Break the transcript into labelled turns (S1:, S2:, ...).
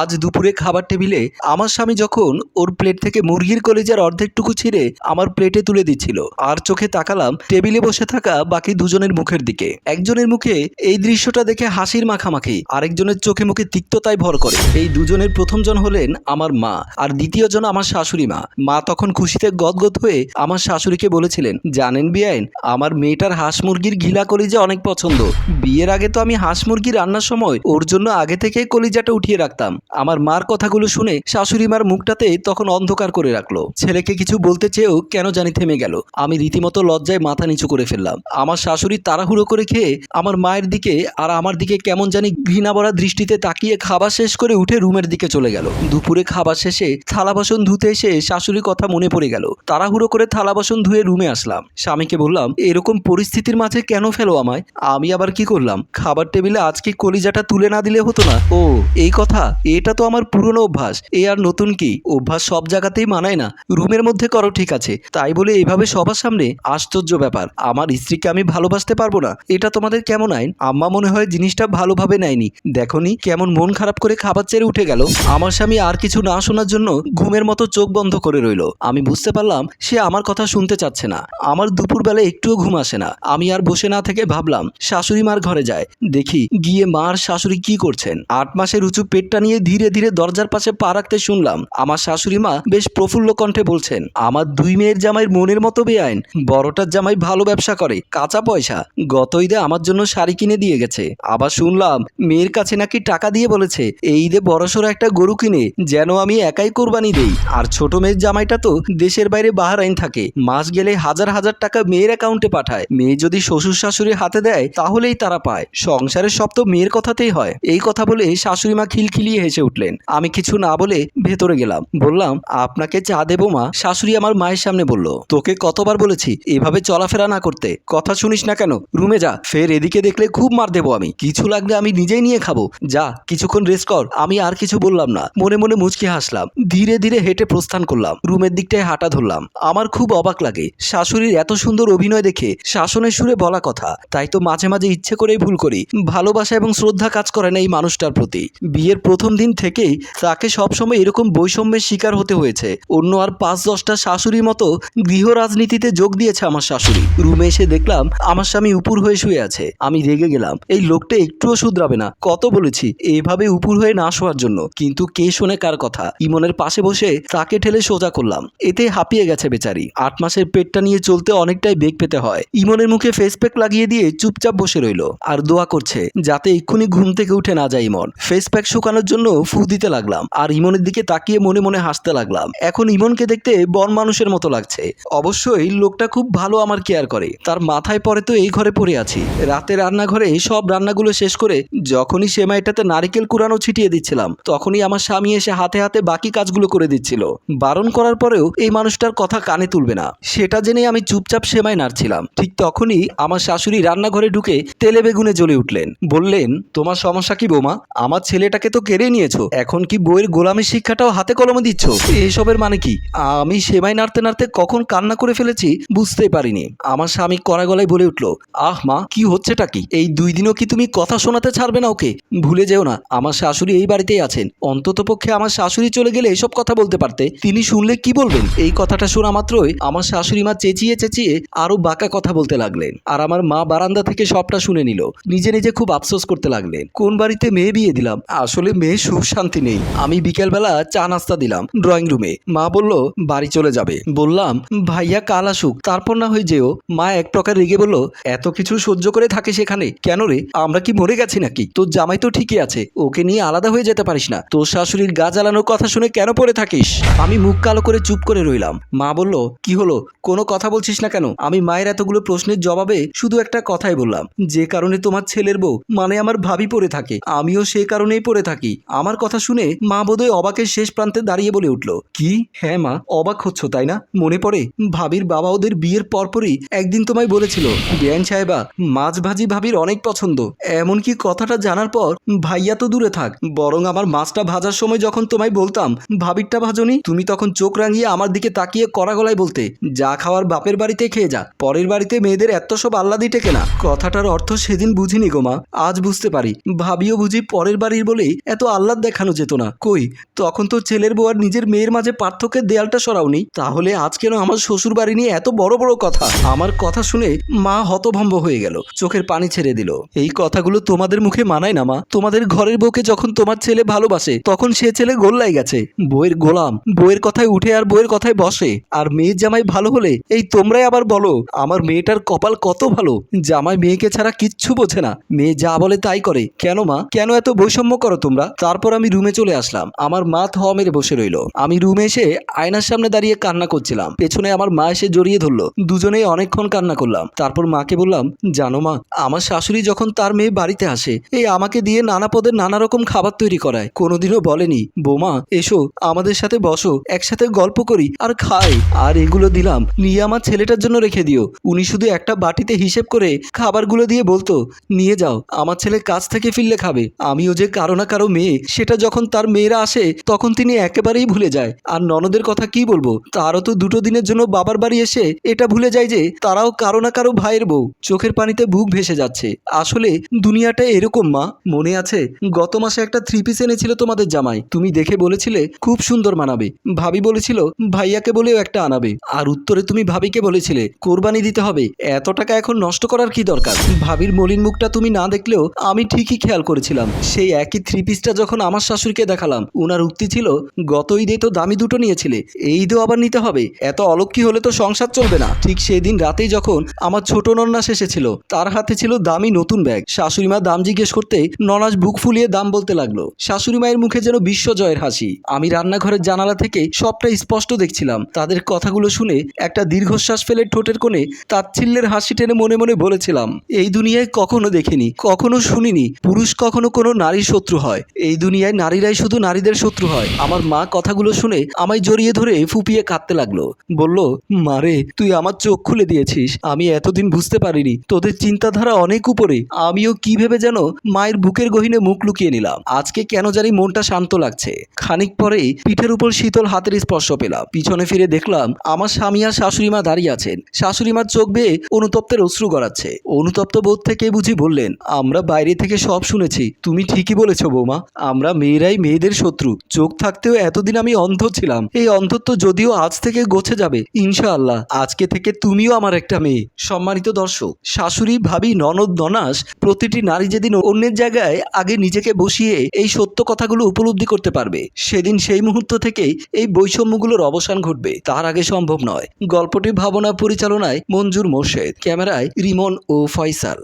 S1: আজ দুপুরে খাবার টেবিলে আমার স্বামী যখন ওর প্লেট থেকে মুরগির কলিজার অর্ধেকটুকু ছিঁড়ে আমার প্লেটে তুলে দিচ্ছিল, আর চোখে তাকালাম টেবিলে বসে থাকা বাকি দুজনের মুখের দিকে। একজনের মুখে এই দৃশ্যটা দেখে হাসির মাখামাখি, আরেকজনের চোখে মুখে তিক্ততায় ভর করে। এই দুজনের প্রথমজন হলেন আমার মা, আর দ্বিতীয়জন আমার শাশুড়ি মা। মা তখন খুশিতে গদগদ হয়ে আমার শাশুড়িকে বলেছিলেন, জানেন বিয়াইন, আমার মেয়েটার হাঁস মুরগির ঘিলা কলিজা অনেক পছন্দ। বিয়ের আগে তো আমি হাঁস মুরগি রান্নার সময় ওর জন্য আগে থেকে কলিজাটা উঠিয়ে রাখতাম। আমার মার কথাগুলো শুনে শাশুড়ি মার মুখটাতে তখন অন্ধকার করে রাখল। ছেলেকে কিছু বলতে চেয়েও কেন জানি থেমে গেল। আমি রীতিমতো লজ্জায় মাথা নিচু করে ফেললাম। আমার শাশুড়ি তাড়াহুড়ো করে খেয়ে আমার মায়ের দিকে আর আমার দিকে কেমন জানি ঘৃণা ভরা দৃষ্টিতে তাকিয়ে খাবার শেষ করে উঠে রুমের দিকে চলে গেল। দুপুরে খাবার শেষে থালা বাসন ধুতে এসে শাশুড়ির কথা মনে পড়ে গেল। তাড়াহুড়ো করে থালা বাসন ধুয়ে রুমে আসলাম। স্বামীকে বললাম, এরকম পরিস্থিতির মাঝে কেন ফেলো আমায়? আমি আবার কি করলাম? খাবার টেবিলে আজকে কলিজাটা তুলে না দিলে হতো না? ও, এই কথা? এটা তো আমার পুরনো অভ্যাস। এ আর নতুন কি? অভ্যাস সব জায়গাতেই মানায় না। রুমের মধ্যে করো, ঠিক আছে। তাই বলে এইভাবে সবার সামনে আশ্চর্য ব্যাপার। আমার স্ত্রীকে আমি ভালোবাসতে পারব না। এটা তোমাদের কেমন আইন? আম্মা মনে হয় জিনিসটা ভালোভাবে নেয়নি। দেখনি কেমন মন খারাপ করে খাবার চেড়ে উঠে গেল। আমার স্বামী আর কিছু না শোনার জন্য ঘুমের মতো চোখ বন্ধ করে রইল। আমি বুঝতে পারলাম সে আমার কথা শুনতে চাচ্ছে না। আমার দুপুরবেলা একটুও ঘুম আসে না। আমি আর বসে না থেকে ভাবলাম, শাশুড়ি মার ঘরে যায়। দেখি গিয়ে মার শাশুড়ি কি করছেন? আট মাসের উঁচু পেটটা নিয়ে ধীরে ধীরে দরজার পাশে পা রাখতে শুনলাম। আমার শাশুড়ি মা বেশ প্রফুল্ল কণ্ঠে বলছেন, আমার দুই মেয়ের জামাইয়ের মনের মতো বেআইন। বড়টার জামাই ভালো ব্যবসা করে, কাঁচা পয়সা। গত ঈদে আমার জন্য শাড়ি কিনে দিয়ে গেছে। আবার শুনলাম, মেয়ের কাছে নাকি টাকা দিয়ে বলেছে এই ঈদে বড়সড় একটা গরু কিনে, যেন আমি একাই কোরবানি দেই। আর ছোট মেয়ের জামাইটা তো দেশের বাইরে বাহারাইন থাকে। মাস গেলে হাজার হাজার টাকা মেয়ের অ্যাকাউন্টে পাঠায়। মেয়ে যদি শ্বশুর শাশুড়ির হাতে দেয়, তাহলেই তারা পায়। সংসারের সব তো মেয়ের কথাতেই হয়। এই কথা বলে শাশুড়ি মা খিলখিলিয়ে হেসে উঠলেন। আমি কিছু না বলে ভেতরে গেলাম। বললাম, আপনাকে চা দেবো মা? শাশুড়ি আমার মায়ের সামনে বলল, তোকে কতবার বলেছি, এভাবে চলাফেরা না করতে। কথা শুনিস না কেন? রুমে যা, ফের এদিকে দেখলে খুব মার দেবো আমি। কিছু লাগলে আমি নিজেই নিয়ে খাব। যা, কিছুক্ষণ রেস্ট কর। আমি আর কিছু বললাম না। মনে মনে মুচকি হাসলাম। ধীরে ধীরে হেঁটে প্রস্থান করলাম। রুমের দিকটায় হাঁটা ধরলাম। আমার খুব অবাক লাগে। শাশুড়ির এত সুন্দর অভিনয় দেখে শাসনের সুরে বলা কথা। তাই তো মাঝে মাঝে ইচ্ছে করেই ভুল করি। ভালোবাসা এবং শ্রদ্ধা কাজ করে না এই মানুষটার প্রতি। বিয়ের প্রথম দিন থেকেই তাকে সবসময় এরকম বৈষম্যের শিকার হতে হয়েছে। অন্য আর পাঁচ দশটা শাশুড়ির মতো গৃহ রাজনীতিতে যোগ দিয়েছে আমার শাশুড়ি। রুমে এসে দেখলাম আমার স্বামী উপুর হয়ে শুয়ে আছে। আমি রেগে গেলাম। এই লোকটা একটুও শুধরাবে না। কত বলেছি, এভাবে উপুর হয়ে না শোয়ার জন্য। কিন্তু কে শোনে কার কথা? ইমনের পাশে বসে তাকে ঠেলে সোজা করলাম। এতে হাঁপিয়ে গেছে বেচারি। আট মাসের পেটটা নিয়ে চলতে অনেকটাই বেগ পেতে হয়। ইমনের মুখে ফেস প্যাক লাগিয়ে দিয়ে চুপচাপ বসে রইল। আর দোয়া করছে, যাতে এক্ষুনি ঘুম থেকে উঠে না যায় ইমন। ফেস প্যাক শুকানোর জন্য ফু দিতে লাগলাম। আর ইমনের দিকে তাকিয়ে মনে মনে হাসতে লাগলাম। এখন ইমনকে দেখতে বন মানুষের মতো লাগছে। অবশ্যই লোকটা খুব ভালো আমার কেয়ার করে। তার মাথায় পরে তো এই ঘরে পড়ে আছি। রাতে রান্নাঘরে সব রান্নাগুলো শেষ করে যখনই সেমাইটাতে নারিকেল কুড়ানো ছিটিয়ে দিচ্ছিলাম, তখনই আমার স্বামী এসে হাতে হাতে বাকি কাজগুলো করে দিচ্ছিল। বারণ করার পরেও এই মানুষটার কথা কানে তুলবে না। সেটা জেনে আমি চুপচাপ সেমাই নাড়ছিলাম। ঠিক তখনই আমার শাশুড়ি রান্নাঘরে ঢুকে তেলে বেগুনে জ্বলে উঠলেন। বললেন, তোমার সমস্যা কি বৌমা? আমার ছেলেটাকে তো কেড়ে নিয়েছো? এখন কি বইয়ের গোলামের শিক্ষাটাও হাতে কলমে দিচ্ছ? এসবের মানে কি? আমি সেমাই নাড়তে নাড়তে কখন কান্না করে ফেলেছি বুঝতেই পারিনি। আমার স্বামী কড়া গলায় বলে উঠল, আহ মা, কি হচ্ছেটা কি? এই দুই দিনও কি তুমি কথা শোনাতে ছাড়বে না ওকে? ভুলে যেও না, আমার শাশুড়ি এই বাড়িতেই আছেন। অন্তত পক্ষে আমার শাশুড়ি চলে গেলে এসব কথা বলতে পারতে। তিনি শুনলে কি বলবেন? এই কথাটা শোনা মাত্রই আমার শাশুড়ি মা চেঁচিয়ে চেঁচিয়ে আরও বাঁকা কথা বলতে লাগলেন আর আমার মা বারান্দা থেকে সবটা শুনে নিল। নিজে নিজে খুব আফসোস করতে লাগলেন। কোন বাড়িতে মেয়ে বিয়ে দিলাম? আসলে মেয়ে সুখ শান্তি নেই। আমি বিকেলবেলা চা নাস্তা দিলাম ড্রয়িং রুমে। মা বলল, বাড়ি চলে যাবে। বললাম, ভাইয়া কাল আসুক, তারপর না হয়ে যেও। মা এক প্রকার রেগে বলল, এত কিছু সহ্য করে থাকে সেখানে কেন রে? আমরা কি মরে গেছি নাকি? তোর জামাই তো ঠিকই আছে। ওকে নিয়ে আলাদা হয়ে যেতে পারিস না। তোর শাশুড়ির গা জ্বালানোর কথা শুনে কেন পড়ে থাকিস? আমি মুখ কালো করে চুপ করে রইলাম। মা বলল, কি হলো? কোনো কথা বলছিস না কেন? আমি মায়ের এতগুলো প্রশ্নের জবাবে শুধু একটা কথাই বললাম, যে কারণে তোমার ছেলের বউ মানে আমার ভাবি পড়ে থাকে। আমিও সে কারণেই পড়ে থাকি। আমার কথা শুনে মা বোধহয় অবাকের শেষ প্রান্তে দাঁড়িয়ে বলে উঠল, কি? হ্যাঁ মা, অবাক হচ্ছ, তাই না? মনে পড়ে, ভাবির বাবা ওদের বিয়ের পরপরই একদিন তোমায় বলেছিল বিয়ান সাহেবা, মাছ ভাজি ভাবির অনেক পছন্দ। এমনকি কথাটা জানার পর, ভাইয়া তো দূরে থাক। বরং আমার মাছটা ভাজার সময় যখন তোমায় বলতাম, ভাবিরটা ভাজনি, তুমি তখন চোখ রাঙিয়ে আমার দিকে তাকিয়ে কড়া গলায় বলতে, যা খাওয়ার বাপের বাড়িতে খেয়ে যা, পরের বাড়িতে মেয়েদের এত সব আল্লাদি টেকে না। কথাটার অর্থ সেদিন বুঝিনি গো মা, আজ বুঝতে পারি। ভাবিও বুঝি পরের বাড়ির বলেই এত আল্লাহ আহ্লাদ দেখানো যেত না। কই, তখন তো ছেলের বউ আর নিজের মেয়ের মাঝে পার্থক্যের দেয়ালটা সরাওনি। তাহলে আজ কেন আমার শ্বশুর বাড়ি নিয়ে এত বড় বড় কথা? আমার কথা শুনে মা হতভম্ব হয়ে গেল, চোখের পানি ছেড়ে দিল। এই কথাগুলো তোমাদের মুখে মানায় না মা। তোমাদের ঘরের বউকে যখন তোমার ছেলে ভালোবাসে, তখন সে ছেলে গোল্লাই গেছে। বইয়ের গোলাম বইয়ের কথায় উঠে আর বইয়ের কথায় বসে। আর মেয়ের জামাই ভালো হলে, এই তোমরাই আবার বলো, আমার মেয়েটার কপাল কত ভালো? জামাই মেয়েকে ছাড়া কিচ্ছু বোঝে না। মেয়ে যা বলে তাই করে। কেন মা? কেন এত বৈষম্য করো তোমরা? তারপর আমি রুমে চলে আসলাম। আমার মা থ মেরে বসে রইল। আমি রুমে এসে আয়নার সামনে দাঁড়িয়ে কান্না করছিলাম। পেছনে আমার মা এসে জড়িয়ে ধরলো। দুজনেই অনেকক্ষণ কান্না করলাম। তারপর মাকে বললাম, জানো মা, আমার শাশুড়ি যখন তার মেয়ে বাড়িতে আসে এই আমাকে দিয়ে নানা পদের নানা রকম খাবার তৈরি করায়। কোনোদিনও বলেনি, বোমা, এসো, আমাদের সাথে বসো, একসাথে গল্প করি আর খাই। আর এগুলো দিলাম, নিয়ে আমার ছেলেটার জন্য রেখে দিও। উনি শুধু একটা বাটিতে হিসেব করে খাবারগুলো দিয়ে বলতো, নিয়ে যাও, আমার ছেলে কাজ থেকে ফিরলে খাবে। আমিও যে কারও না কারও মেয়ে সেটা যখন তার মেয়েরা আসে, তখন তিনি একেবারেই ভুলে যায়। আর ননদের কথা কি বলব? তারও তো দুটো দিনের জন্য বাবার বাড়ি এসে এটা ভুলে যায় যে, তারাও কারও না কারও ভাইয়ের বউ। চোখের পানিতে বুক ভেসে যাচ্ছে। আসলে দুনিয়াটা এরকম, মা। মনে আছে, গত মাসে একটা থ্রি পিস এনেছিল তোমাদের জামাই। তুমি দেখে বলেছিলে, খুব সুন্দর মানাবে। ভাবি বলেছিল, ভাইয়াকে বলেও একটা আনাবে। আর উত্তরে তুমি ভাবিকে বলেছিলে, কোরবানি দিতে হবে। এত টাকা এখন নষ্ট করার কি দরকার? ভাবির মলিন মুখটা তুমি না দেখলেও আমি ঠিকই খেয়াল করেছিলাম। সেই একই থ্রি পিসটা যখন আমার শাশুড়িকে দেখালাম। উনার উক্তি ছিল গত ঈদে তো দামি দুটো নিয়েছিলে, এই ঈদেও আবার নিতে হবে। এত অলক্ষী হলে তো সংসার চলবে না। ঠিক সেই দিন রাতেই যখন আমার ছোট নন্নাস এসেছিল, তার হাতে ছিল দামি নতুন ব্যাগ। শাশুড়ি মা দাম জিজ্ঞেস করতে ননাস বুক ফুলিয়ে দাম বলতে লাগল। শাশুড়ি মায়ের মুখে যেন বিশ্বজয়ের হাসি। আমি রান্নাঘরের জানালা থেকে সবটা স্পষ্ট দেখছিলাম। তাদের কথাগুলো শুনে একটা দীর্ঘশ্বাস ফেলে ঠোঁটের কোণে তাচ্ছিল্যের হাসি টেনে মনে মনে বলেছিলাম, এই দুনিয়ায় কখনো দেখিনি, কখনো শুনিনি। পুরুষ কখনো কোনো নারীর শত্রু হয়। এই দুনিয়ায় নারীরাই শুধু নারীদের শত্রু হয়। আমার মা কথাগুলো শুনে আমায় জড়িয়ে ধরে ফুপিয়ে কাঁদতে লাগল। বলল মারে তুই আমার চোখ খুলে দিয়েছিস। আমি এতদিন বুঝতে পারিনি। তোদের চিন্তাধারা অনেক উপরে। আমিও কি ভেবে যেন মায়ের বুকের গহিনে মুখ লুকিয়ে নিলাম। আজকে কেন জানি মনটা শান্ত লাগছে। খানিক পরেই পিঠের উপর শীতল হাতের স্পর্শ পেলাম। পিছনে ফিরে দেখলাম আমার স্বামী আর শাশুড়ি মা দাঁড়িয়ে আছেন। শাশুড়ি মার চোখ বেয়ে অনুতপ্তের অশ্রু গড়াচ্ছে। অনুতপ্ত বোধ থেকে বুঝি বললেন, আমরা বাইরে থেকে সব শুনেছি। তুমি ঠিকই বলেছ বৌমা। আমরা মেয়েরাই মেয়েদের শত্রু। চোখ থাকতেও এতদিন আমি অন্ধ ছিলাম। এই অন্ধত্ব যদিও আজ থেকে গোছে যাবে, ইনশাআল্লাহ। আজকে থেকে তুমিও আমার একটা মেয়ে। সম্মানিত দর্শক, শাশুড়ি, ভাবি, ননদ, ননাস, প্রতিটি নারী যেদিন অন্যের জায়গায় আগে নিজেকে বসিয়ে এই সত্য কথাগুলো উপলব্ধি করতে পারবে, সেদিন সেই মুহূর্ত থেকেই এই বৈষম্যগুলোর অবসান ঘটবে। তার আগে সম্ভব নয়। গল্পটি ভাবনা পরিচালনায় মঞ্জুর মোর্শেদ, ক্যামেরায় রিমন ও ফয়সাল।